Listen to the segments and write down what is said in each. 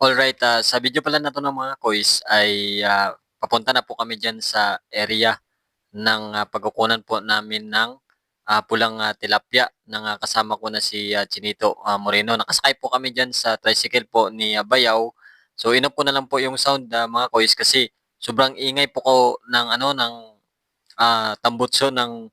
Alright, ah, sa video pala na 'to ng mga kois ay, ah, papunta na po kami diyan sa area ng, ah, pagkukunan po namin ng, ah, pulang, ah, tilapia ng, ah, kasama ko na si, ah, Chinito, ah, Moreno. Nakasakay po kami diyan sa tricycle po ni, ah, Bayaw. So inoff ko na lang po yung sound, ah, mga kois kasi sobrang ingay po ko ng ano, ng, ah, tambutso ng,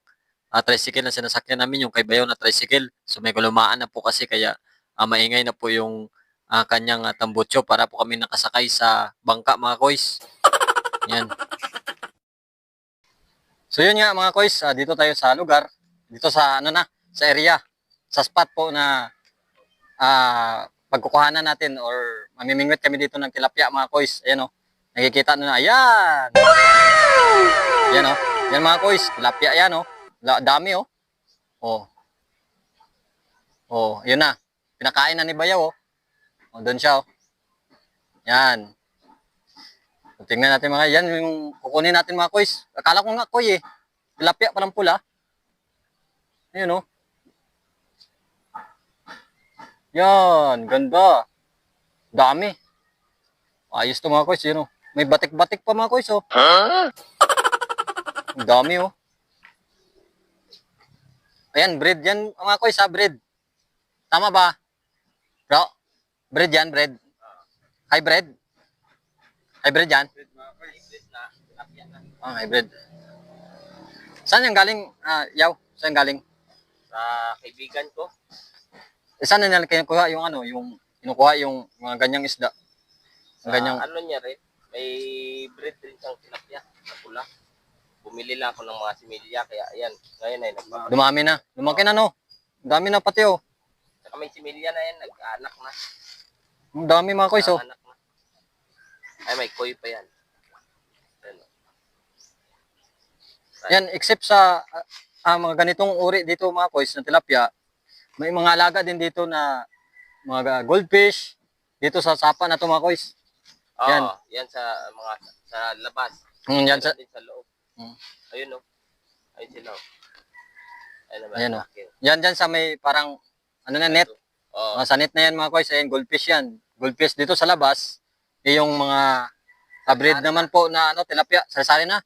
ah, tricycle na sinasakyan namin, yung kay Bayaw na tricycle. So may kalumaan na po kasi kaya, ah, maingay na po yung ah, kanyang ah, tambutso para po kami nakasakay sa bangka mga kois. Yan. So yun nga mga kois, ah, dito tayo sa lugar, dito sa ano na, sa area, sa spot po na ah, pagkukuhanan natin or mamimingwit kami dito ng tilapia mga kois. Ayan o, nakikita nyo na, ayan! Yan o, yan mga kois, tilapia yan o, La- dami o. Oh. Oh, yun na. Pinakain na ni Bayaw oh. O, doon siya, oh. Yan. So, tingnan natin mga, yan yung kukunin natin mga kois. Akala ko nga koy eh. Tilapia pa ng pula. Ayun, oh. Yan, ganda. Dami. Ayos to mga kois, yun, oh. May batik-batik pa mga kois, oh. Ang dami, oh. Ayan, bread yan, mga kois, ha, bread. Tama ba? Bro, bread yan, bread. Hybrid? Hybrid yan? Oh, hybrid. Saan yung galing, ah, yaw? Saan galing? sa kaibigan ko. Eh, saan na nila kinukuha yung ano, yung kinukuha yung mga ganyang isda? Ang ganyang, ano niya rin, may breed rin siyang tilapia na pula. Bumili lang ako ng mga similya, kaya ayan, ngayon ay nagpa... dumami na. Lumaki na, no? Ang dami na pati, oh. Saka may similya na yan, nag-anak na. Ang dami mga kois, oh. Nag-anak na. Ay, may koy pa yan. Ayan, oh. Yan, except sa ah, mga ganitong uri dito mga kois na tilapia, may mga alaga din dito na mga goldfish dito sa sapa na to mga kois. Oo, Yan. yan. sa mga sa labas. Mm, yan sa, din sa loob. Mm. Ayun oh. Ayun sila oh. Ayun naman. Ayan, oh. akin. yan dyan sa may parang ano na net, Oo. Mga sa net na yan mga kois, ayan, goldfish yan. Goldfish dito sa labas, eh, yung mga kabreed naman po na ano, tilapia, sari-sari na.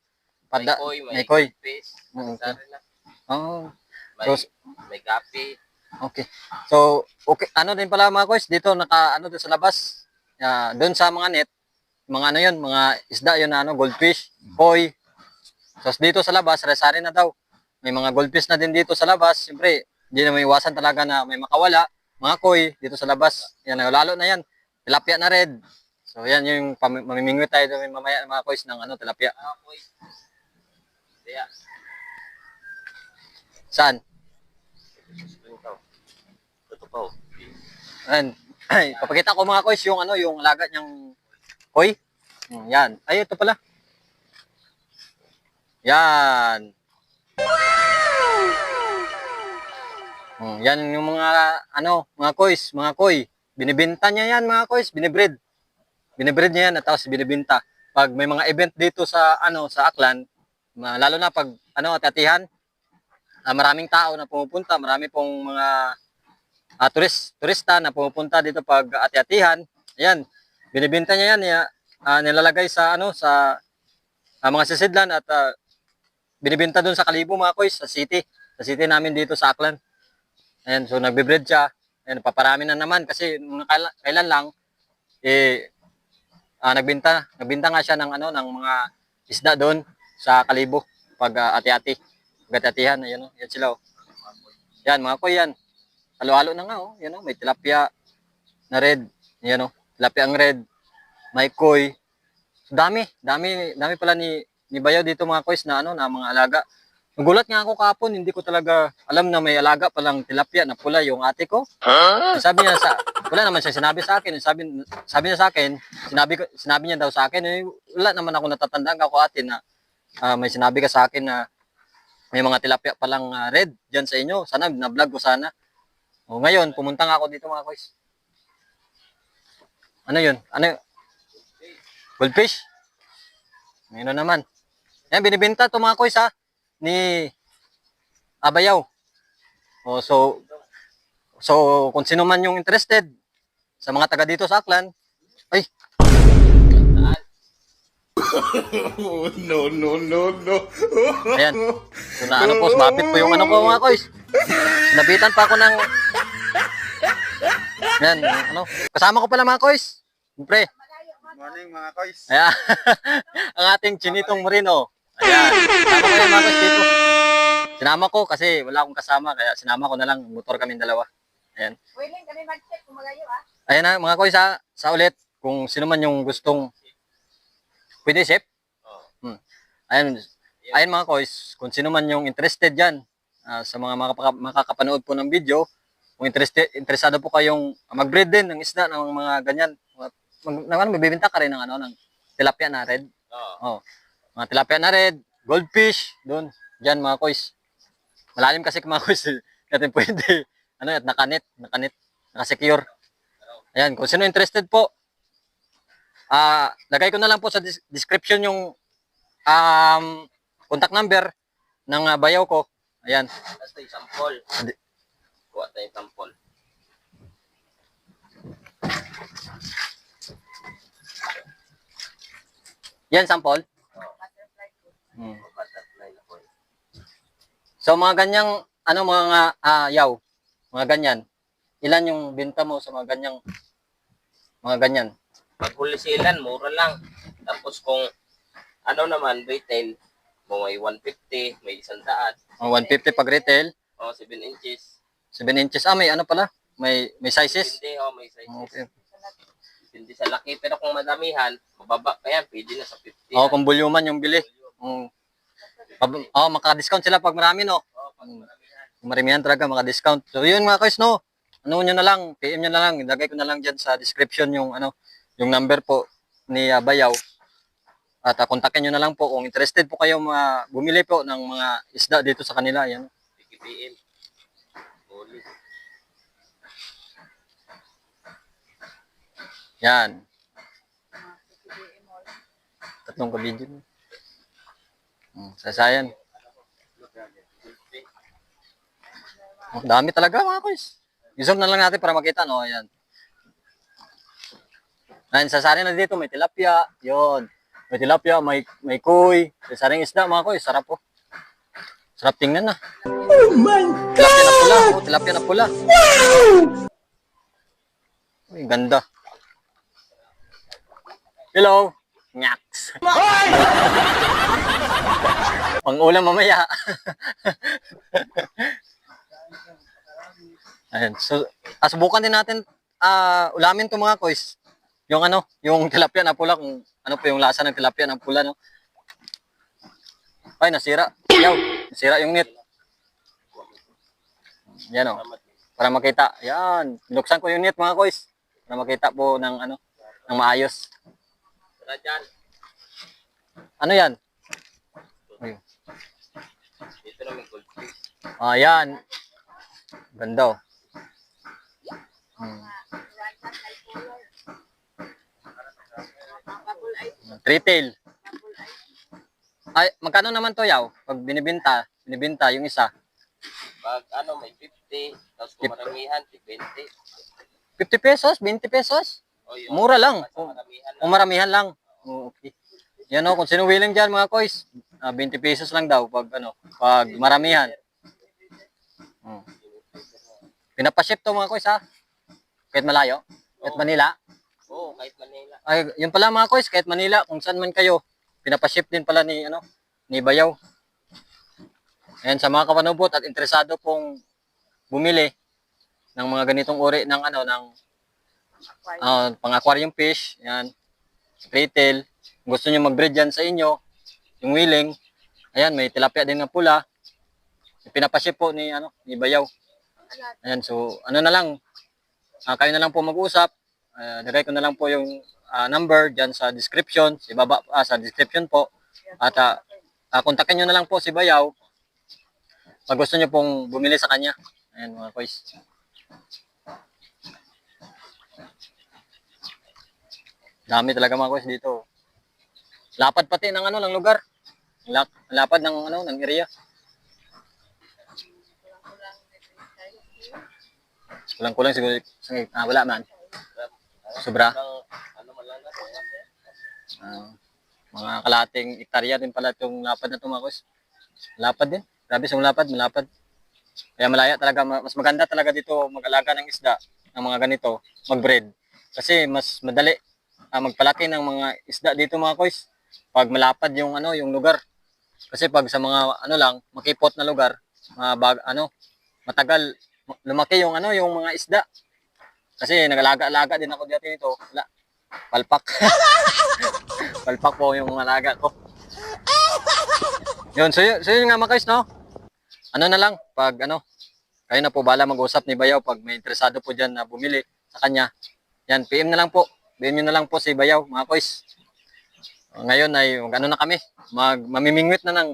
may Pada, koy, may, may koy. fish. Okay. Na. Oh, May, Tapos- may gapi. okay. So, okay, ano din pala mga kois, dito naka, ano doon sa labas, uh, doon sa mga net, mga ano yun, mga isda yun na ano, goldfish, koi. Tapos dito sa labas, sari-sari na daw. May mga goldfish na din dito sa labas. Siyempre, hindi na may iwasan talaga na may makawala. Mga koi dito sa labas. Yan, lalo na yan. Tilapia na red. So, yan yung mamimingwit tayo doon mamaya mga kois ng ano, tilapia. Ah, koy. Kaya, Saan? Ito pa oh. Ayan. Ay, papakita ko mga kois yung ano, yung alaga niyang koi. Hmm, yan. Ay, ito pala. Yan. Hmm, yan yung mga ano, mga kois, mga koi. Binibenta niya yan mga kois, binibreed. Binibreed niya yan at tapos binibenta. Pag may mga event dito sa ano, sa Aklan, lalo na pag ano, atatihan, ah, maraming tao na pumupunta, marami pong mga ah, turis, turista na pumupunta dito pag ati-atihan. Ayan, binibenta niya yan, ah, nilalagay sa ano sa ah, mga sisidlan at ah, binibenta doon sa Kalibo mga kois, sa city. Sa city namin dito sa Aklan. Ayan, so nagbe-breed siya. Ayan, paparami na naman kasi nung kailan, lang eh ah, nagbenta, nagbenta nga siya ng ano ng mga isda doon sa Kalibo pag ah, ati-ati. Pag ati-atihan, ayan oh, yan sila oh. Yan, mga koy yan. Halo-halo na nga, oh. Yan, oh. May tilapia na red. Yan, oh. Tilapia ang red. May koi. So, dami. Dami, dami pala ni, ni Bayaw dito mga koys na, ano, na mga alaga. Nagulat nga ako kapon, hindi ko talaga alam na may alaga palang tilapia na pula yung ate ko. Sabi niya sa, wala naman siya sinabi sa akin. Sabi, sabi niya sa akin, sinabi, ko, sinabi niya daw sa akin, eh, wala naman ako natatandaan ka ko ate na ah, may sinabi ka sa akin na may mga tilapia palang ah, red dyan sa inyo. Sana, na-vlog ko sana. O ngayon, pumunta nga ako dito mga koys. Ano yun? Ano yun? Goldfish? Ngayon naman. Yan, binibenta to mga koys ha. Ni Abayaw. O, so, so, kung sino man yung interested sa mga taga dito sa Aklan, Ay, no, no, no, no. ayan. So, na ano po, sumapit po yung ano ko mga koys. Nabitan pa ako ng... Ayan, ano. Kasama ko pala mga koys. Siyempre. Morning mga koys. Ayan. ang ating chinitong Marino. Ayan. Kasama ko yung mga koys dito. Sinama ko kasi wala akong kasama. Kaya sinama ko na lang. Motor kami dalawa. Ayan. Willing kami mag-check kung magayo ah. Ayan na mga koys sa, sa ulit. Kung sino man yung gustong... Pwede chef? Oh. Hmm. Ayan, ayan mga koys, kung sino man yung interested dyan ah, sa mga makapaka- makakapanood po ng video, kung interested, interesado po kayong mag-breed din ng isda ng mga ganyan, mag, ng, ano, bibinta ka rin ng ano, ng tilapia na red. Oh. Oh, mga tilapia na red, goldfish, doon, dyan mga koys. Malalim kasi mga koys, natin pwede, ano, at nakanet, nakanet, nakasecure. Ayan, kung sino interested po, ah, lagay ko na lang po sa description yung um, contact number ng ah, bayaw ko. Ayan. Basta yung sample. Kuha tayo yung sample. Yan, sample. Hmm. So, mga ganyang, ano, mga yaw, mga ganyan. Ilan yung binta mo sa mga ganyang, mga ganyan? Pag wholesale mura lang. Tapos kung ano naman, retail, kung may 150, may 100, Ang 150 pag retail, o 7 inches. 7 inches. Ah, may ano pala? May, may sizes? Hindi, oh, may sizes. Okay. Hindi sa laki, pero kung madamihan, mababa pa yan, pwede na sa 50. Oo, kung voluman yung bili. Mm. Pab- oh, maka-discount sila pag marami, no? Oh, pag. Kung maramihan talaga, maka-discount. So, yun mga guys, no? Ano nyo na lang, PM nyo na lang. Ilagay ko na lang dyan sa description yung, ano, yung number po ni ah, Bayaw. At uh, kontakin nyo na lang po kung interested po kayo ma bumili po ng mga isda dito sa kanila. Yan. PKPM. Huli. Yan. Tatlong ka-video. Hmm, sasayan. Oh, dami talaga mga guys. I-zoom na lang natin para makita, no? Ayan. Ayan, sasarin na dito. May tilapia. Yon. May tilapia, may, may kuy. Sasaring isda, mga kuy. Sarap po. Sarap tingnan na. Oh my God! Tilapia na pula. Oh, tilapia na pula. Uy, ganda. Hello. Nyaks. Pang ulam mamaya. Ayan. So, ah, subukan din natin ah ulamin to mga kois. Yung ano, yung tilapia na pula, kung ano po yung lasa ng tilapia na pula, no? Ay, nasira. Yaw, nasira yung net. Yan o, para makita. Yan, binuksan ko yung net mga kois. Para makita po ng ano, ng maayos. Ano yan? Ayun. Dito na may goldfish. Ah, yan. Ganda oh. Hmm. Retail. Ay, magkano naman to yaw? Pag binibenta, binibenta yung isa. Pag ano, may 50, tapos kung maramihan, 20. 50 pesos, 20 pesos. O yung Mura lang. maramihan Kung maramihan lang. Oh, okay. Yan o, kung sino willing dyan mga kois, ah, 20 pesos lang daw pag ano, pag maramihan. Hmm. Pinapaship to mga kois ha. Kahit malayo, kahit Manila. Oo, kahit Manila. Ay, yun pala mga kois, kahit Manila, kung saan man kayo, pinapaship din pala ni ano, ni Bayaw. Ayan, sa mga kapanubot at interesado pong bumili ng mga ganitong uri ng ano, ng Aquarium. ah, pang-aquarium fish, yan, retail. Kung gusto nyo mag-breed yan sa inyo, yung willing, ayan, may tilapia din na pula. Pinapaship po ni, ano, ni Bayaw. Ayan, so, ano na lang, ah, kayo na lang po mag-usap. Uh, lagay ko na lang po yung ah, number dyan sa description, si baba, ah, sa description po. At ah, ah, kontakin nyo na lang po si Bayaw pag gusto nyo pong bumili sa kanya. Ayan mga boys. Dami talaga mga boys dito. Lapad pati ng ano ng lugar. Lap, lapad ng ano ng area. Kulang-kulang siguro. Ah, wala man. Sobra. Ang, Ah, mga kalating hektarya din pala itong lapad na kois. Lapad din. Grabe sa lapad, malapad. Kaya malaya talaga, ma- mas maganda talaga dito mag-alaga ng isda, ng mga ganito, mag-breed. Kasi mas madali ah, magpalaki ng mga isda dito mga kois. Pag malapad yung ano, yung lugar. Kasi pag sa mga ano lang, makipot na lugar, mga ano, matagal lumaki yung ano, yung mga isda. Kasi nagalaga-alaga din ako dito nito. Wala. Palpak. Palpak po yung mga alaga ko. Yun, so yun, so yun nga mga guys, no? Ano na lang, pag ano, kayo na po bala mag-usap ni Bayaw pag may interesado po dyan na bumili sa kanya. Yan, PM na lang po. PM na lang po si Bayaw, mga boys. Ngayon ay ano na kami, mag mamimingwit na ng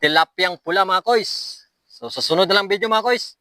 tilapyang pula mga koys. So susunod na lang video mga koys.